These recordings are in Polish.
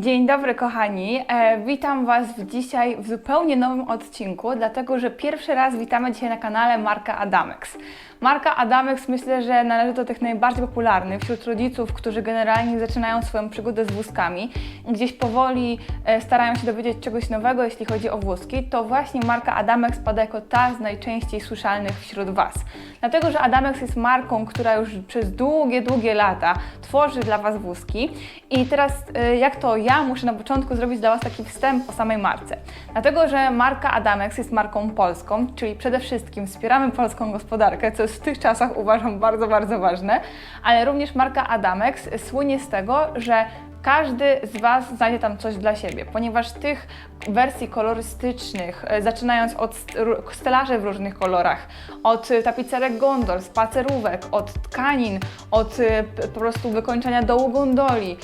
Dzień dobry kochani, e, witam Was dzisiaj w zupełnie nowym odcinku, dlatego że pierwszy raz witamy dzisiaj na kanale Marka Adamex. Marka Adamex myślę, że należy do tych najbardziej popularnych wśród rodziców, którzy generalnie zaczynają swoją przygodę z wózkami, gdzieś powoli e, starają się dowiedzieć czegoś nowego, jeśli chodzi o wózki, to właśnie marka Adamex pada jako ta z najczęściej słyszalnych wśród Was. Dlatego, że Adamex jest marką, która już przez długie, długie lata tworzy dla Was wózki i teraz e, jak to ja muszę na początku zrobić dla Was taki wstęp o samej marce. Dlatego, że marka Adamex jest marką polską, czyli przede wszystkim wspieramy polską gospodarkę, co jest w tych czasach uważam bardzo, bardzo ważne, ale również marka Adamex słynie z tego, że każdy z Was znajdzie tam coś dla siebie, ponieważ tych wersji kolorystycznych, e, zaczynając od stelaży w różnych kolorach, od e, tapicerek gondol, spacerówek, od tkanin, od e, po prostu wykończenia dołu gondoli,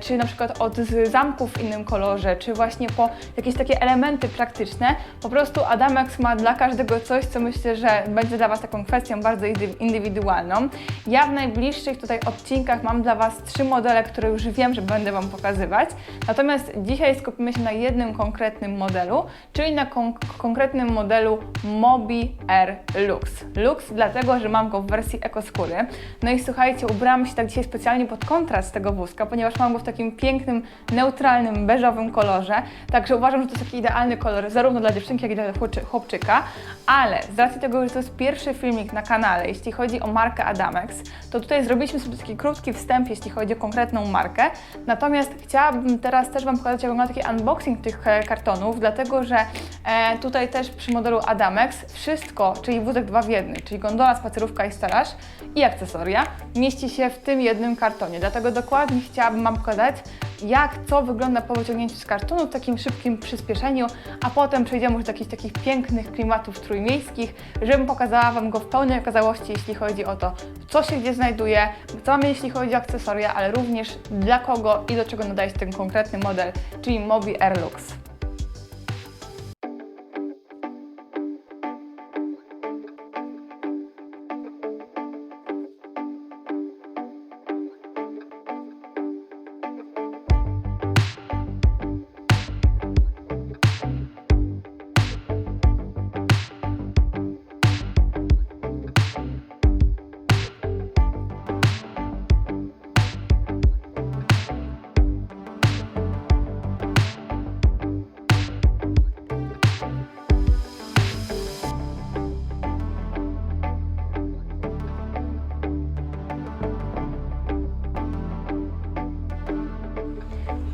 czy na przykład od zamków w innym kolorze, czy właśnie po jakieś takie elementy praktyczne, po prostu Adamex ma dla każdego coś, co myślę, że będzie dla Was taką kwestią bardzo indy- indywidualną. Ja w najbliższych tutaj odcinkach mam dla Was trzy modele, które już wiem, że będę Wam pokazywać. Natomiast dzisiaj skupimy się na jednym konkretnym modelu, czyli na kon- konkretnym modelu Mobi R Lux. Lux dlatego, że mam go w wersji ekoskóry. No i słuchajcie, ubrałam się tak dzisiaj specjalnie pod kontrast tego wózka, ponieważ mam go w takim pięknym, neutralnym, beżowym kolorze. Także uważam, że to jest taki idealny kolor zarówno dla dziewczynki, jak i dla chłopczy- chłopczyka. Ale z racji tego, że to jest pierwszy filmik na kanale, jeśli chodzi o markę Adamex, to tutaj zrobiliśmy sobie taki krótki wstęp, jeśli chodzi o konkretną markę. Natomiast chciałabym teraz też Wam pokazać, jak wygląda taki unboxing tych e, kartonów, dlatego że e, tutaj też przy modelu Adamex wszystko, czyli wózek dwa w jednym, czyli gondola, spacerówka i stelaż i akcesoria, mieści się w tym jednym kartonie. Dlatego dokładnie chciałabym Wam pokazać, jak co wygląda po wyciągnięciu z kartonu w takim szybkim przyspieszeniu, a potem przejdziemy już do jakichś takich pięknych klimatów trójmiejskich, żebym pokazała Wam go w pełnej okazałości, jeśli chodzi o to, co się gdzie znajduje, co mamy jeśli chodzi o akcesoria, ale również dla kogo i do czego nadaje się ten konkretny model, czyli Mobi Air Lux.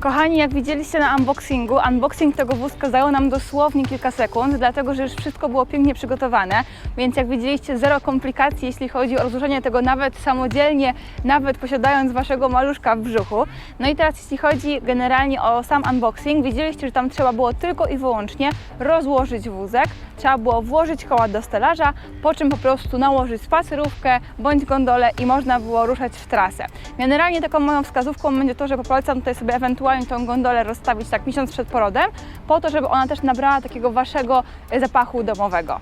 Kochani, jak widzieliście na unboxingu, unboxing tego wózka zajął nam dosłownie kilka sekund, dlatego że już wszystko było pięknie przygotowane, więc jak widzieliście zero komplikacji, jeśli chodzi o rozłożenie tego nawet samodzielnie, nawet posiadając waszego maluszka w brzuchu. No i teraz jeśli chodzi generalnie o sam unboxing, widzieliście, że tam trzeba było tylko i wyłącznie rozłożyć wózek, trzeba było włożyć koła do stelaża, po czym po prostu nałożyć spacerówkę bądź gondolę i można było ruszać w trasę. Generalnie taką moją wskazówką będzie to, że polecam tutaj sobie ewentualnie tą gondolę rozstawić tak miesiąc przed porodem, po to, żeby ona też nabrała takiego waszego zapachu domowego.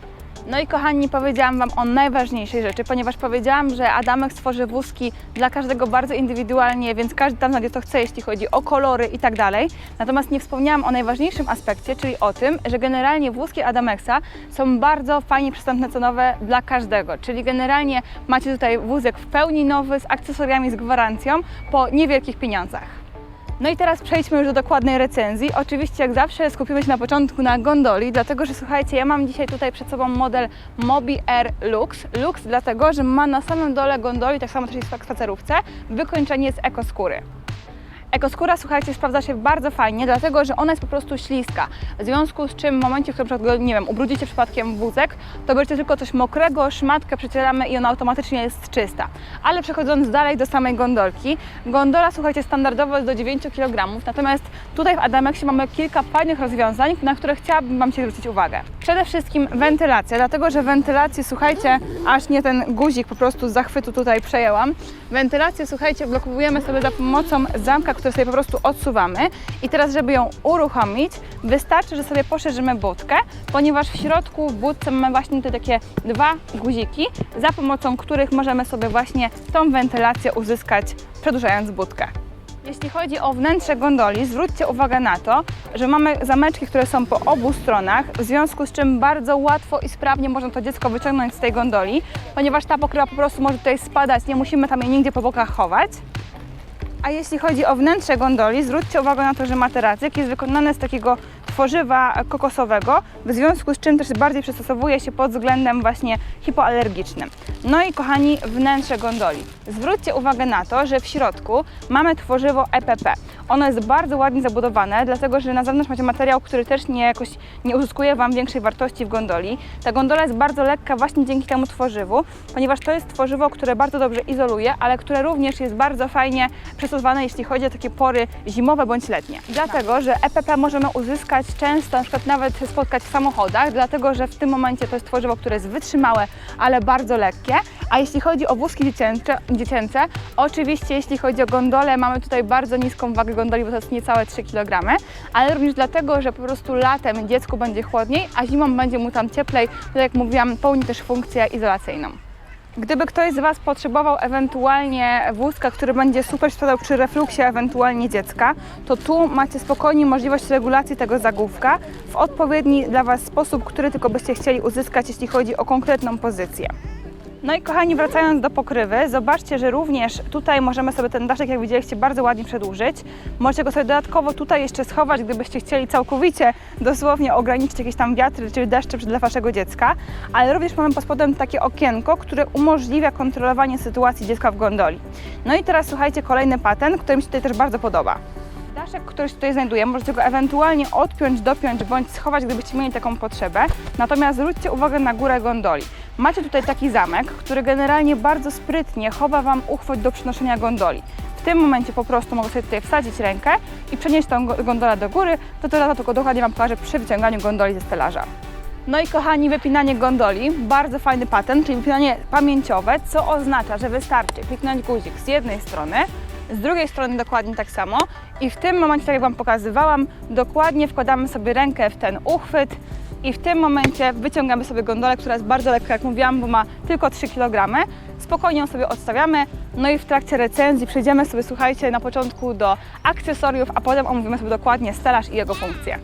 No i kochani, powiedziałam Wam o najważniejszej rzeczy, ponieważ powiedziałam, że Adamek stworzy wózki dla każdego bardzo indywidualnie, więc każdy tam znajdzie co chce, jeśli chodzi o kolory i tak dalej. Natomiast nie wspomniałam o najważniejszym aspekcie, czyli o tym, że generalnie wózki Adamexa są bardzo fajnie przystępne cenowe dla każdego. Czyli generalnie macie tutaj wózek w pełni nowy, z akcesoriami, z gwarancją, po niewielkich pieniądzach. No i teraz przejdźmy już do dokładnej recenzji. Oczywiście, jak zawsze, skupimy się na początku na gondoli, dlatego że słuchajcie, ja mam dzisiaj tutaj przed sobą model Mobi Air Lux. Lux dlatego, że ma na samym dole gondoli, tak samo też jest w spacerówce, wykończenie z ekoskóry. Ekoskóra, słuchajcie, sprawdza się bardzo fajnie, dlatego że ona jest po prostu śliska. W związku z czym w momencie, w którym nie wiem, ubrudzicie przypadkiem wózek, to bierzecie tylko coś mokrego, szmatkę przecieramy i ona automatycznie jest czysta. Ale przechodząc dalej do samej gondolki, gondola, słuchajcie, standardowo jest do 9 kg, natomiast tutaj w Adamexie mamy kilka fajnych rozwiązań, na które chciałabym Wam się zwrócić uwagę. Przede wszystkim wentylacja, dlatego że wentylację, słuchajcie, aż nie ten guzik po prostu z zachwytu tutaj przejęłam. Wentylację, słuchajcie, blokujemy sobie za pomocą zamka, sobie po prostu odsuwamy. I teraz, żeby ją uruchomić, wystarczy, że sobie poszerzymy budkę, ponieważ w środku w budce mamy właśnie te takie dwa guziki, za pomocą których możemy sobie właśnie tą wentylację uzyskać, przedłużając budkę. Jeśli chodzi o wnętrze gondoli, zwróćcie uwagę na to, że mamy zameczki, które są po obu stronach, w związku z czym bardzo łatwo i sprawnie można to dziecko wyciągnąć z tej gondoli, ponieważ ta pokrywa po prostu może tutaj spadać, nie musimy tam jej nigdzie po bokach chować. A jeśli chodzi o wnętrze gondoli, zwróćcie uwagę na to, że materacyk jest wykonany z takiego tworzywa kokosowego, w związku z czym też bardziej przystosowuje się pod względem właśnie hipoalergicznym. No i kochani, wnętrze gondoli. Zwróćcie uwagę na to, że w środku mamy tworzywo EPP. Ono jest bardzo ładnie zabudowane, dlatego że na zewnątrz macie materiał, który też nie jakoś nie uzyskuje Wam większej wartości w gondoli. Ta gondola jest bardzo lekka właśnie dzięki temu tworzywu, ponieważ to jest tworzywo, które bardzo dobrze izoluje, ale które również jest bardzo fajnie przystosowane, jeśli chodzi o takie pory zimowe bądź letnie. Dlatego, że EPP możemy uzyskać często, na przykład nawet spotkać w samochodach, dlatego że w tym momencie to jest tworzywo, które jest wytrzymałe, ale bardzo lekkie. A jeśli chodzi o wózki dziecięce, dziecięce oczywiście jeśli chodzi o gondolę, mamy tutaj bardzo niską wagę gondoli, bo to jest niecałe 3 kg, ale również dlatego, że po prostu latem dziecku będzie chłodniej, a zimą będzie mu tam cieplej, tak jak mówiłam, pełni też funkcję izolacyjną. Gdyby ktoś z Was potrzebował ewentualnie wózka, który będzie super spadał przy refluksie ewentualnie dziecka, to tu macie spokojnie możliwość regulacji tego zagłówka w odpowiedni dla Was sposób, który tylko byście chcieli uzyskać, jeśli chodzi o konkretną pozycję. No i kochani, wracając do pokrywy, zobaczcie, że również tutaj możemy sobie ten daszek, jak widzieliście, bardzo ładnie przedłużyć. Możecie go sobie dodatkowo tutaj jeszcze schować, gdybyście chcieli całkowicie dosłownie ograniczyć jakieś tam wiatry czy deszcze dla Waszego dziecka, ale również mamy pod spodem takie okienko, które umożliwia kontrolowanie sytuacji dziecka w gondoli. No i teraz słuchajcie, kolejny patent, który mi się tutaj też bardzo podoba. Daszek, który się tutaj znajduje, możecie go ewentualnie odpiąć, dopiąć bądź schować, gdybyście mieli taką potrzebę. Natomiast zwróćcie uwagę na górę gondoli. Macie tutaj taki zamek, który generalnie bardzo sprytnie chowa Wam uchwyt do przenoszenia gondoli. W tym momencie po prostu mogę sobie tutaj wsadzić rękę i przenieść tą go- gondolę do góry, to to tylko dokładnie Wam pokażę przy wyciąganiu gondoli ze stelaża. No i kochani, wypinanie gondoli, bardzo fajny patent, czyli wypinanie pamięciowe, co oznacza, że wystarczy kliknąć guzik z jednej strony, z drugiej strony dokładnie tak samo i w tym momencie, tak jak Wam pokazywałam, dokładnie wkładamy sobie rękę w ten uchwyt i w tym momencie wyciągamy sobie gondolę, która jest bardzo lekka, jak mówiłam, bo ma tylko 3 kg. Spokojnie ją sobie odstawiamy, no i w trakcie recenzji przejdziemy sobie, słuchajcie, na początku do akcesoriów, a potem omówimy sobie dokładnie stelaż i jego funkcje.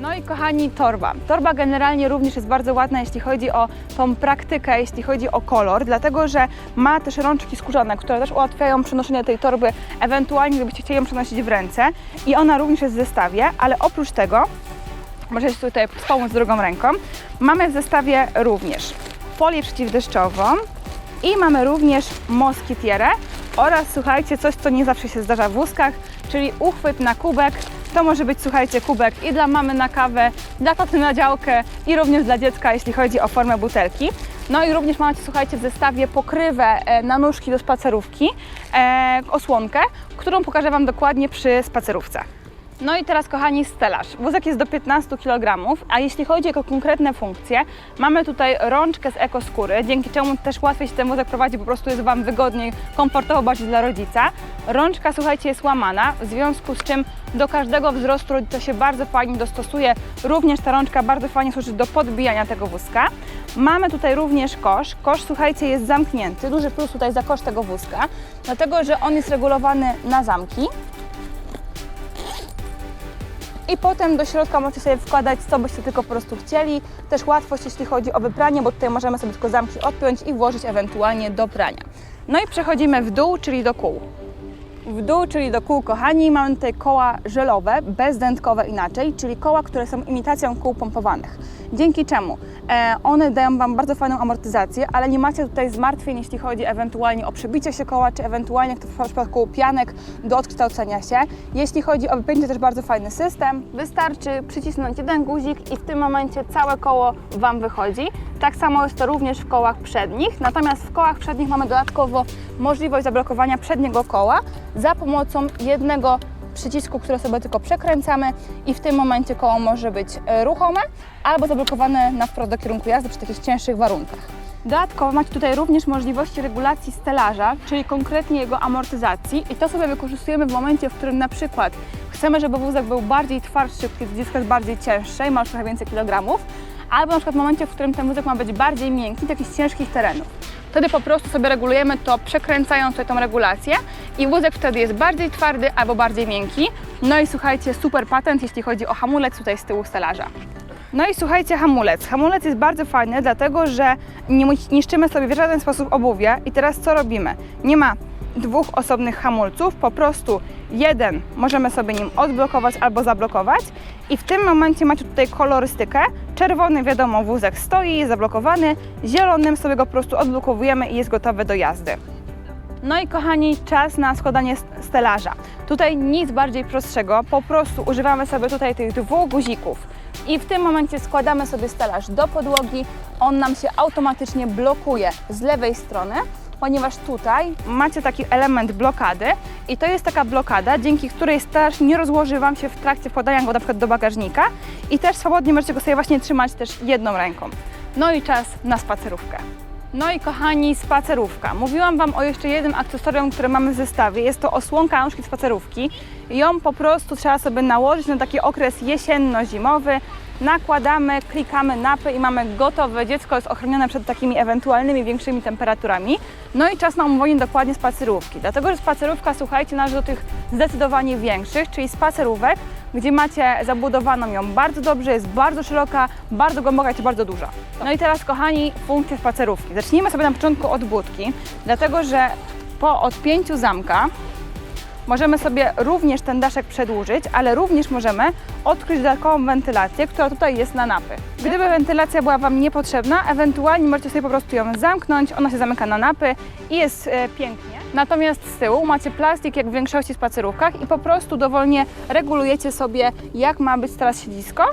No i kochani, torba. Torba generalnie również jest bardzo ładna, jeśli chodzi o tą praktykę, jeśli chodzi o kolor, dlatego że ma też rączki skórzane, które też ułatwiają przenoszenie tej torby, ewentualnie gdybyście chcieli ją przenosić w ręce. I ona również jest w zestawie, ale oprócz tego, możecie sobie tutaj wspomóc drugą ręką, mamy w zestawie również folię przeciwdeszczową i mamy również moskitierę oraz słuchajcie, coś co nie zawsze się zdarza w wózkach, czyli uchwyt na kubek. To może być, słuchajcie, kubek i dla mamy na kawę, dla taty na działkę i również dla dziecka, jeśli chodzi o formę butelki. No i również macie, słuchajcie, w zestawie pokrywę e, na nóżki do spacerówki, e, osłonkę, którą pokażę Wam dokładnie przy spacerówce. No i teraz, kochani, stelaż. Wózek jest do 15 kg, a jeśli chodzi o konkretne funkcje, mamy tutaj rączkę z ekoskóry, dzięki czemu też łatwiej się ten wózek prowadzi, po prostu jest Wam wygodniej, komfortowo bardziej dla rodzica. Rączka, słuchajcie, jest łamana, w związku z czym do każdego wzrostu rodzica się bardzo fajnie dostosuje. Również ta rączka bardzo fajnie służy do podbijania tego wózka. Mamy tutaj również kosz. Kosz, słuchajcie, jest zamknięty. Duży plus tutaj za kosz tego wózka, dlatego że on jest regulowany na zamki. I potem do środka możecie sobie wkładać, co byście tylko po prostu chcieli. Też łatwość, jeśli chodzi o wypranie, bo tutaj możemy sobie tylko zamki odpiąć i włożyć ewentualnie do prania. No i przechodzimy w dół, czyli do kół. W dół, czyli do kół, kochani, mamy tutaj koła żelowe, bezdętkowe inaczej, czyli koła, które są imitacją kół pompowanych. Dzięki czemu e, one dają Wam bardzo fajną amortyzację, ale nie macie tutaj zmartwień, jeśli chodzi ewentualnie o przebicie się koła, czy ewentualnie, jak to w przypadku pianek, do odkształcenia się. Jeśli chodzi o wypięcie, też bardzo fajny system. Wystarczy przycisnąć jeden guzik i w tym momencie całe koło Wam wychodzi. Tak samo jest to również w kołach przednich, natomiast w kołach przednich mamy dodatkowo możliwość zablokowania przedniego koła za pomocą jednego przycisku, który sobie tylko przekręcamy i w tym momencie koło może być e, ruchome albo zablokowane na wprost do kierunku jazdy przy takich cięższych warunkach. Dodatkowo macie tutaj również możliwości regulacji stelaża, czyli konkretnie jego amortyzacji i to sobie wykorzystujemy w momencie, w którym na przykład chcemy, żeby wózek był bardziej twardszy, kiedy dziecko jest bardziej cięższe i ma trochę więcej kilogramów, albo na przykład w momencie, w którym ten wózek ma być bardziej miękki, do jakichś ciężkich terenów. Wtedy po prostu sobie regulujemy to, przekręcając sobie tą regulację i wózek wtedy jest bardziej twardy albo bardziej miękki. No i słuchajcie, super patent, jeśli chodzi o hamulec tutaj z tyłu stelaża. No i słuchajcie, hamulec. Hamulec jest bardzo fajny, dlatego że nie niszczymy sobie w żaden sposób obuwia. I teraz co robimy? Nie ma dwóch osobnych hamulców, po prostu jeden możemy sobie nim odblokować albo zablokować. I w tym momencie macie tutaj kolorystykę. Czerwony, wiadomo, wózek stoi, jest zablokowany. Zielonym sobie go po prostu odblokowujemy i jest gotowy do jazdy. No i kochani, czas na składanie stelaża. Tutaj nic bardziej prostszego, po prostu używamy sobie tutaj tych dwóch guzików i w tym momencie składamy sobie stelaż do podłogi. On nam się automatycznie blokuje z lewej strony, ponieważ tutaj macie taki element blokady i to jest taka blokada, dzięki której stelaż nie rozłoży Wam się w trakcie wkładania go na przykład do bagażnika i też swobodnie możecie go sobie właśnie trzymać też jedną ręką. No i czas na spacerówkę. No i kochani, spacerówka. Mówiłam Wam o jeszcze jednym akcesorium, które mamy w zestawie. Jest to osłonka nóżki spacerówki. Ją po prostu trzeba sobie nałożyć na taki okres jesienno-zimowy. Nakładamy, klikamy napy i mamy gotowe. Dziecko jest ochronione przed takimi ewentualnymi większymi temperaturami. No i czas na omówienie dokładnie spacerówki. Dlatego, że spacerówka, słuchajcie, należy do tych zdecydowanie większych, czyli spacerówek, gdzie macie zabudowaną ją bardzo dobrze, jest bardzo szeroka, bardzo głęboka też bardzo duża. No i teraz, kochani, funkcje spacerówki. Zacznijmy sobie na początku od budki, dlatego że po odpięciu zamka możemy sobie również ten daszek przedłużyć, ale również możemy odkryć dodatkową wentylację, która tutaj jest na napy. Gdyby wentylacja była Wam niepotrzebna, ewentualnie możecie sobie po prostu ją zamknąć, ona się zamyka na napy i jest e, pięknie. Natomiast z tyłu macie plastik jak w większości spacerówkach i po prostu dowolnie regulujecie sobie jak ma być teraz siedzisko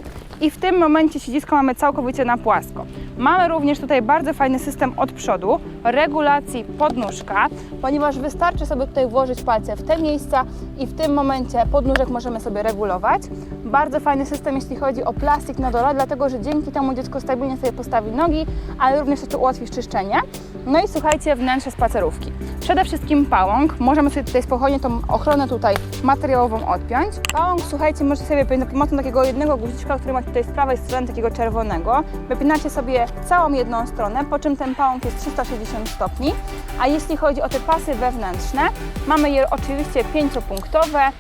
i w tym momencie siedzisko mamy całkowicie na płasko. Mamy również tutaj bardzo fajny system od przodu, regulacji podnóżka, ponieważ wystarczy sobie tutaj włożyć palce w te miejsca i w tym momencie podnóżek możemy sobie regulować. Bardzo fajny system, jeśli chodzi o plastik na dole, dlatego że dzięki temu dziecko stabilnie sobie postawi nogi, ale również to ułatwi czyszczenie. No i słuchajcie, wnętrze spacerówki. Przede wszystkim pałąk. Możemy sobie tutaj spokojnie tą ochronę tutaj materiałową odpiąć. Pałąk, słuchajcie, możecie sobie wypiąć pomocą takiego jednego guziczka, który macie tutaj z prawej strony, takiego czerwonego. Wypinacie sobie całą jedną stronę, po czym ten pałąk jest 360 stopni. A jeśli chodzi o te pasy wewnętrzne, mamy je oczywiście pięciopunktowe.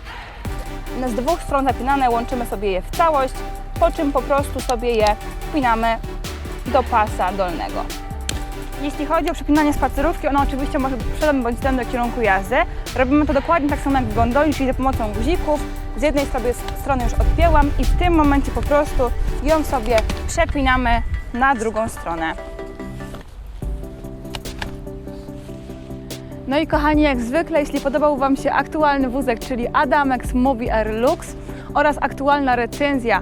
Z dwóch stron zapinane, łączymy sobie je w całość, po czym po prostu sobie je wpinamy do pasa dolnego. Jeśli chodzi o przypinanie spacerówki, ona oczywiście może być przodem bądź tyłem do kierunku jazdy. Robimy to dokładnie tak samo jak w gondoli, czyli za pomocą guzików. Z jednej sobie strony już odpięłam i w tym momencie po prostu ją sobie przepinamy na drugą stronę. No i kochani, jak zwykle, jeśli podobał Wam się aktualny wózek, czyli Adamex Mobi Air Lux oraz aktualna recenzja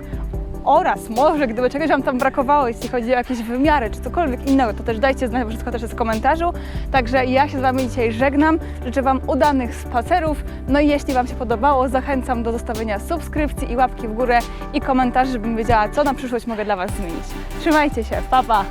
oraz może gdyby czegoś Wam tam brakowało, jeśli chodzi o jakieś wymiary czy cokolwiek innego, to też dajcie znać, wszystko też jest w komentarzu. Także ja się z Wami dzisiaj żegnam, życzę Wam udanych spacerów, no i jeśli Wam się podobało, zachęcam do zostawienia subskrypcji i łapki w górę i komentarzy, żebym wiedziała, co na przyszłość mogę dla Was zmienić. Trzymajcie się, pa pa!